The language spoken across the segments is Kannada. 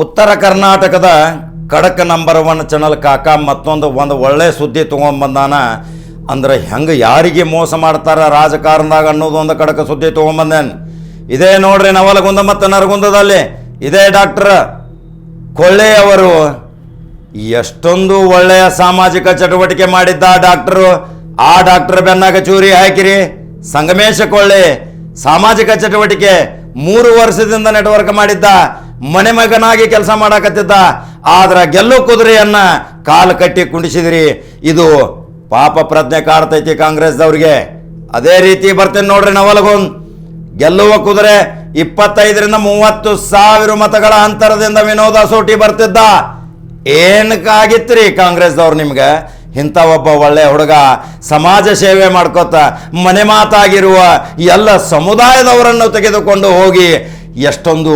ಉತ್ತರ ಕರ್ನಾಟಕದ ಖಡಕ್ ನಂಬರ್ ಒನ್ ಚಾನಲ್ ಕಾಕ ಮತ್ತೊಂದು ಒಂದು ಒಳ್ಳೆ ಸುದ್ದಿ ತೊಗೊಂಬಂದಾನ ಅಂದ್ರೆ ಹೆಂಗೆ ಯಾರಿಗೆ ಮೋಸ ಮಾಡ್ತಾರ ರಾಜಕಾರಣದಾಗ ಅನ್ನೋದು ಒಂದು ಕಡಕ ಸುದ್ದಿ ತೊಗೊಂಬಂದೇನು ಇದೇ ನೋಡ್ರಿ ನವಲಗುಂದ ಮತ್ತು ನರಗುಂದದಲ್ಲಿ. ಇದೇ ಡಾಕ್ಟರ್ ಕೊಳ್ಳೆ ಅವರು ಎಷ್ಟೊಂದು ಒಳ್ಳೆಯ ಸಾಮಾಜಿಕ ಚಟುವಟಿಕೆ ಮಾಡಿದ್ದ ಡಾಕ್ಟರು. ಆ ಡಾಕ್ಟರ್ ಬೆನ್ನಾಗ ಚೂರಿ ಹಾಕಿರಿ. ಸಂಗಮೇಶ ಕೊಳ್ಳೆ ಸಾಮಾಜಿಕ ಚಟುವಟಿಕೆ ಮೂರು ವರ್ಷದಿಂದ ನೆಟ್ವರ್ಕ್ ಮಾಡಿದ್ದ. ಮನೆ ಮಗನಾಗಿ ಕೆಲಸ ಮಾಡಾಕತ್ತಿದ್ದ. ಆದ್ರ ಗೆಲ್ಲು ಕುದುರೆಯನ್ನ ಕಾಲು ಕಟ್ಟಿ ಕುಂಡಿಸಿದ್ರಿ. ಇದು ಪಾಪ ಪ್ರಜ್ಞೆ ಕಾಡ್ತೈತಿ ಕಾಂಗ್ರೆಸ್ದವ್ರಿಗೆ. ಅದೇ ರೀತಿ ಬರ್ತೇನೆ ನೋಡ್ರಿ ನವಲಗೊಂದ್ ಗೆಲ್ಲುವ ಕುದುರೆ ಇಪ್ಪತ್ತೈದರಿಂದ ಮೂವತ್ತು ಸಾವಿರ ಮತಗಳ ಅಂತರದಿಂದ ವಿನೋದ ಸೋಟಿ ಬರ್ತಿದ್ದ. ಏನಕ್ಕಾಗಿತ್ರಿ ಕಾಂಗ್ರೆಸ್ದವ್ರು ನಿಮ್ಗೆ? ಇಂಥ ಒಬ್ಬ ಒಳ್ಳೆ ಹುಡುಗ ಸಮಾಜ ಸೇವೆ ಮಾಡ್ಕೋತ ಮನೆ ಮಾತಾಗಿರುವ ಎಲ್ಲ ಸಮುದಾಯದವರನ್ನು ತೆಗೆದುಕೊಂಡು ಹೋಗಿ ಎಷ್ಟೊಂದು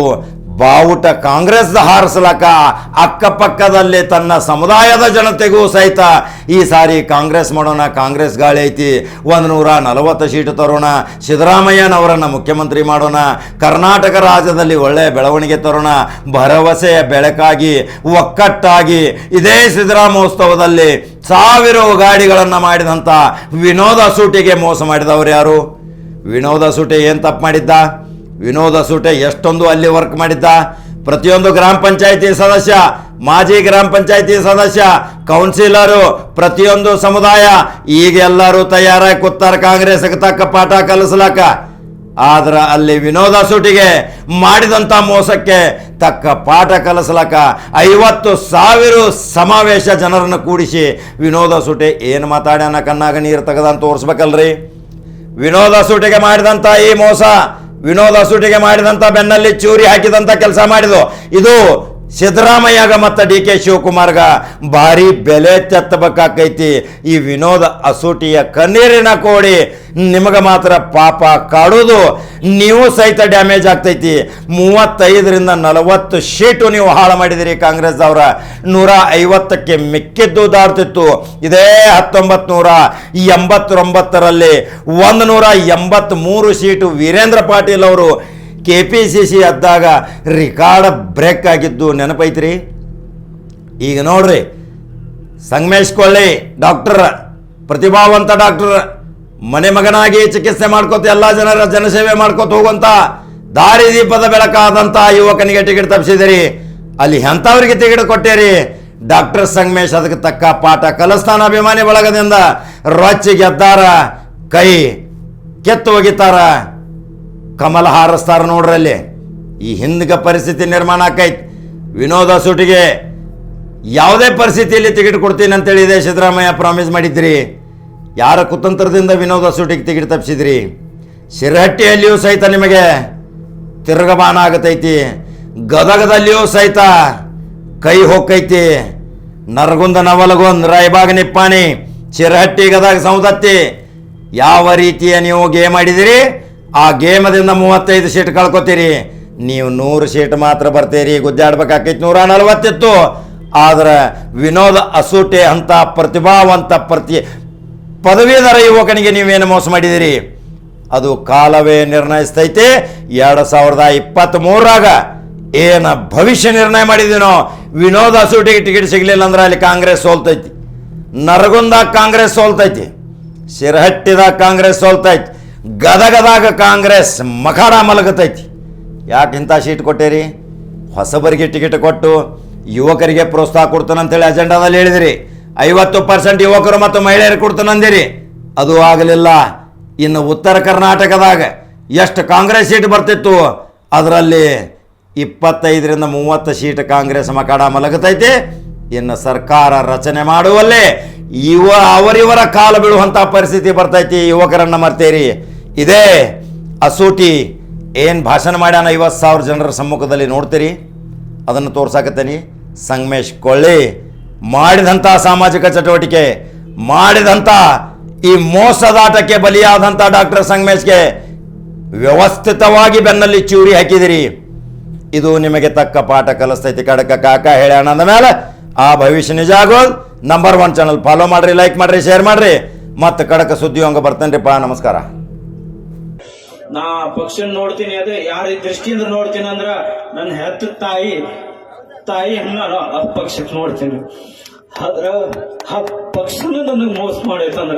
ಬಾವುಟ ಕಾಂಗ್ರೆಸ್ ಹಾರಿಸಲಕ ಅಕ್ಕಪಕ್ಕದಲ್ಲಿ ತನ್ನ ಸಮುದಾಯದ ಜನತೆಗೂ ಸಹಿತ ಈ ಸಾರಿ ಕಾಂಗ್ರೆಸ್ ಮಾಡೋಣ, ಕಾಂಗ್ರೆಸ್ ಗಾಳಿ ಐತಿ. ಒಂದು ನೂರ ನಲವತ್ತು ಸೀಟು ತರೋಣ. ಸಿದ್ದರಾಮಯ್ಯನವರನ್ನು ಮುಖ್ಯಮಂತ್ರಿ ಮಾಡೋಣ. ಕರ್ನಾಟಕ ರಾಜ್ಯದಲ್ಲಿ ಒಳ್ಳೆಯ ಬೆಳವಣಿಗೆ ತರೋಣ. ಭರವಸೆಯ ಬೆಳಕಾಗಿ, ಒಕ್ಕಟ್ಟಾಗಿ. ಇದೇ ಸಿದ್ದರಾಮೋತ್ಸವದಲ್ಲಿ ಸಾವಿರ ಗಾಡಿಗಳನ್ನು ಮಾಡಿದಂಥ ವಿನೋದ ಸೂಟಿಗೆ ಮೋಸ ಮಾಡಿದವರು ಯಾರು? ವಿನೋದ ಸೂಟಿ ಏನು ತಪ್ಪು ಮಾಡಿದ್ದ? ವಿನೋದ ಸೂಟೆ ಎಷ್ಟೊಂದು ಅಲ್ಲಿ ವರ್ಕ್ ಮಾಡಿದ್ದ? ಪ್ರತಿಯೊಂದು ಗ್ರಾಮ ಪಂಚಾಯಿತಿ ಸದಸ್ಯ, ಮಾಜಿ ಗ್ರಾಮ ಪಂಚಾಯಿತಿ ಸದಸ್ಯ ಕೌನ್ಸಿಲರು ಪ್ರತಿಯೊಂದು ಸಮುದಾಯ, ಈಗ ಎಲ್ಲರೂ ತಯಾರಾಗಿ ಕೂತಾರ ಕಾಂಗ್ರೆಸ್ಗೆ ತಕ್ಕ ಪಾಠ ಕಲಿಸ್ಲಾಕ ಆದ್ರೆ ಅಲ್ಲಿ ವಿನೋದ ಸೂಟಿಗೆ ಮಾಡಿದಂಥ ಮೋಸಕ್ಕೆ ತಕ್ಕ ಪಾಠ ಕಲಿಸ್ಲಕ್ಕ. ಐವತ್ತು ಸಾವಿರ ಸಮಾವೇಶ ಜನರನ್ನು ಕೂಡಿಸಿ ವಿನೋದ ಸೂಟೆ ಏನು ಮಾತಾಡ್ಯಾನ ಕಣ್ಣಾಗ ನೀರು ತೆಗೆದಂತ ತೋರಿಸ್ಬೇಕಲ್ರಿ? ವಿನೋದ ಸೂಟಿಗೆ ಮಾಡಿದಂಥ ಈ ಮೋಸ ವಿನೋದ ಸುಟಿಗೆ ಮಾಡಿದಂಥ ಬೆನ್ನಲ್ಲಿ ಚೂರಿ ಹಾಕಿದಂಥ ಕೆಲಸ ಮಾಡಿದು ಇದು ಸಿದ್ದರಾಮಯ್ಯಗ ಮತ್ತು ಡಿ ಕೆ ಶಿವಕುಮಾರ್ಗ ಭಾರಿ ಬೆಲೆ ತೆತ್ತಬೇಕಾಕೈತಿ. ಈ ವಿನೋದ ಅಸೂಟಿಯ ಕಣ್ಣೀರಿನ ಕೋಡಿ ನಿಮಗೆ ಮಾತ್ರ ಪಾಪ ಕಾಡೋದು ನೀವು ಸಹಿತ ಡ್ಯಾಮೇಜ್ ಆಗ್ತೈತಿ. ಮೂವತ್ತೈದರಿಂದ ನಲವತ್ತು ಶೀಟು ನೀವು ಹಾಳು ಮಾಡಿದಿರಿ ಕಾಂಗ್ರೆಸ್ ಅವರ ನೂರ ಐವತ್ತಕ್ಕೆ ಮಿಕ್ಕಿದ್ದು ದಾಡ್ತಿತ್ತು ಇದೇ ಹತ್ತೊಂಬತ್ತು ನೂರ ಎಂಬತ್ತೊಂಬತ್ತರಲ್ಲಿ ಒಂದು ನೂರ ಎಂಬತ್ತ್ಮೂರು ಸೀಟು ವೀರೇಂದ್ರ ಪಾಟೀಲ್ ಅವರು ಕೆ ಪಿ ಸಿ ಸಿ ಅದ್ದಾಗ ರಿಕಾರ್ಡ್ ಬ್ರೇಕ್ ಆಗಿದ್ದು ನೆನಪೈತ್ರಿ? ಈಗ ನೋಡ್ರಿ, ಸಂಗಮೇಶ್ ಕೊಳ್ಳಿ, ಡಾಕ್ಟರ್, ಪ್ರತಿಭಾವಂತ ಡಾಕ್ಟರ್, ಮನೆ ಮಗನಾಗಿ ಚಿಕಿತ್ಸೆ ಮಾಡ್ಕೋತ ಎಲ್ಲ ಜನರ ಜನಸೇವೆ ಮಾಡ್ಕೋತ ಹೋಗುವಂತ ದಾರಿದೀಪದ ಬೆಳಕಾದಂಥ ಯುವಕನಿಗೆ ಟಿಕೆಟ್ ತಪ್ಪಿಸಿದಿರಿ. ಅಲ್ಲಿ ಎಂಥವ್ರಿಗೆ ಟಿಕೆಟ್ ಕೊಟ್ಟೇರಿ? ಡಾಕ್ಟರ್ ಸಂಗಮೇಶ್ ಅದಕ್ಕೆ ತಕ್ಕ ಪಾಠ ಕಲಸ್ತಾನ ಅಭಿಮಾನಿ ಬಳಗದಿಂದ ರೊಚ್ಚಿ ಗೆದ್ದಾರ ಕೈ ಕೆತ್ತು ಒಗಿತಾರ ಕಮಲ ಹಾರಿಸ್ತಾರ ನೋಡ್ರಲ್ಲಿ ಈ ಹಿಂದಿಗೆ ಪರಿಸ್ಥಿತಿ ನಿರ್ಮಾಣ ಆಕೈತಿ. ವಿನೋದ ಸುಟಿಗೆ ಯಾವುದೇ ಪರಿಸ್ಥಿತಿಯಲ್ಲಿ ಟಿಕೆಟ್ ಕೊಡ್ತೀನಿ ಅಂತೇಳಿ ಇದೆ ಸಿದ್ದರಾಮಯ್ಯ ಪ್ರಾಮಿಸ್ ಮಾಡಿದ್ರಿ. ಯಾರ ಕುತಂತ್ರದಿಂದ ವಿನೋದ ಸುಟಿಗೆ ಟಿಕೆಟ್ ತಪ್ಪಿಸಿದ್ರಿ ಶಿರಹಟ್ಟಿಯಲ್ಲಿಯೂ ಸಹಿತ ನಿಮಗೆ ತಿರುಗಬಾನ ಆಗತೈತಿ. ಗದಗದಲ್ಲಿಯೂ ಸಹಿತ ಕೈ ಹೊಕ್ಕೈತಿ. ನರಗುಂದ ನವಲಗುಂದ್ ರಾಯಬಾಗ ನಿಪ್ಪಾಣಿ, ಶಿರಹಟ್ಟಿ ಗದಗ ಸೌದತ್ತಿ, ಯಾವ ರೀತಿಯ ನೀವು ಗೇಮ್ ಆಡಿದಿರಿ? ಆ ಗೇಮದಿಂದ ಮೂವತ್ತೈದು ಸೀಟ್ ಕಳ್ಕೊತೀರಿ. ನೀವು ನೂರು ಸೀಟ್ ಮಾತ್ರ ಬರ್ತೀರಿ. ಗುದ್ದಾಡ್ಬೇಕಾಕೈತಿ ನೂರ ನಲವತ್ತಿತ್ತು. ಆದ್ರೆ ವಿನೋದ ಅಸೂಟೆ ಅಂತ ಪ್ರತಿಭಾವಂತ ಪ್ರತಿ ಪದವೀಧರ ಯುವಕನಿಗೆ ನೀವೇನು ಮೋಸ ಮಾಡಿದಿರಿ ಅದು ಕಾಲವೇ ನಿರ್ಣಯಿಸ್ತೈತೆ. ಎರಡು ಸಾವಿರದ ಇಪ್ಪತ್ತ್ ಮೂರಾಗ ಏನ ಭವಿಷ್ಯ ನಿರ್ಣಯ ಮಾಡಿದ್ದೀನೋ? ವಿನೋದ ಅಸೂಟಿಗೆ ಟಿಕೆಟ್ ಸಿಗಲಿಲ್ಲ ಅಂದ್ರೆ ಅಲ್ಲಿ ಕಾಂಗ್ರೆಸ್ ಸೋಲ್ತೈತಿ. ನರಗುಂದ ಕಾಂಗ್ರೆಸ್ ಸೋಲ್ತೈತಿ. ಶಿರಹಟ್ಟಿದಾಗ ಕಾಂಗ್ರೆಸ್ ಸೋಲ್ತೈತಿ. ಗದಗದಾಗ ಕಾಂಗ್ರೆಸ್ ಮಖಾಡ ಮಲಗತೈತಿ. ಯಾಕೆ ಇಂಥ ಸೀಟ್ ಕೊಟ್ಟೇರಿ? ಹೊಸಬರಿಗೆ ಟಿಕೆಟ್ ಕೊಟ್ಟು ಯುವಕರಿಗೆ ಪ್ರೋತ್ಸಾಹ ಕೊಡ್ತಾನಂತೇಳಿ ಅಜೆಂಡಾದಲ್ಲಿ ಹೇಳಿದಿರಿ. ಐವತ್ತು ಪರ್ಸೆಂಟ್ ಯುವಕರು ಮತ್ತು ಮಹಿಳೆಯರು ಕೊಡ್ತಾನಂದಿರಿ ಅದು ಆಗಲಿಲ್ಲ. ಇನ್ನು ಉತ್ತರ ಕರ್ನಾಟಕದಾಗ ಎಷ್ಟು ಕಾಂಗ್ರೆಸ್ ಸೀಟ್ ಬರ್ತಿತ್ತು, ಅದರಲ್ಲಿ ಇಪ್ಪತ್ತೈದರಿಂದ ಮೂವತ್ತು ಸೀಟ್ ಕಾಂಗ್ರೆಸ್ ಮಕಾಡ ಮಲಗತೈತಿ. ಇನ್ನು ಸರ್ಕಾರ ರಚನೆ ಮಾಡುವಲ್ಲೇ ಇವ ಅವರಿವರ ಕಾಲ ಬೀಳುವಂಥ ಪರಿಸ್ಥಿತಿ ಬರ್ತೈತಿ. ಯುವಕರನ್ನು ಮರ್ತೇರಿ. ಇದೇ ಅಸೂಟಿ. ಏನು ಭಾಷಣ ಮಾಡ್ಯಾನ ಐವತ್ತು ಸಾವಿರ ಜನರ ಸಮ್ಮುಖದಲ್ಲಿ ನೋಡ್ತೀರಿ? ಅದನ್ನು ತೋರ್ಸಾಕತ್ತೀನಿ. ಸಂಗಮೇಶ್ ಕೊಳ್ಳಿ ಮಾಡಿದಂಥ ಸಾಮಾಜಿಕ ಚಟುವಟಿಕೆ ಮಾಡಿದಂಥ ಈ ಮೋಸದಾಟಕ್ಕೆ ಬಲಿಯಾದಂಥ ಡಾಕ್ಟರ್ ಸಂಗಮೇಶ್ಗೆ ವ್ಯವಸ್ಥಿತವಾಗಿ ಬೆನ್ನಲ್ಲಿ ಚೂರಿ ಹಾಕಿದಿರಿ. ಇದು ನಿಮಗೆ ತಕ್ಕ ಪಾಠ ಕಲಿಸ್ತೈತಿ. ಕಡಕ ಕಾಕ ಹೇಳ್ಯಾಣ ಅಂದ ಮೇಲೆ. ಆ ಭವಿಷ್ಯ ನಿಜ ಆಗೋದು ನಂಬರ್ ಒನ್ ಚಾನಲ್ ಫಾಲೋ ಮಾಡ್ರಿ ಲೈಕ್ ಮಾಡ್ರಿ ಶೇರ್ ಮಾಡ್ರಿ. ಮತ್ತು ಕಡಕ ಸುದ್ದಿ ಹಂಗ ಬರ್ತೇನ್ರಿಪ್ಪ. ನಮಸ್ಕಾರ. ನಾ ಪಕ್ಷ ನೋಡ್ತೀನಿ ಅದೇ, ಯಾರ ದೃಷ್ಟಿಯಿಂದ ನೋಡ್ತೀನಿ ಅಂದ್ರ ನನ್ನ ಹೆತ್ತ ತಾಯಿ ತಾಯಿ ಅನ್ನಾರ ಆ ಪಕ್ಷಕ್ಕೆ ನೋಡ್ತೀನಿ. ಆದ್ರ ಆ ಪಕ್ಷನ ನನಗೆ ಮೋಸ ಮಾಡೈತಂದ್ರ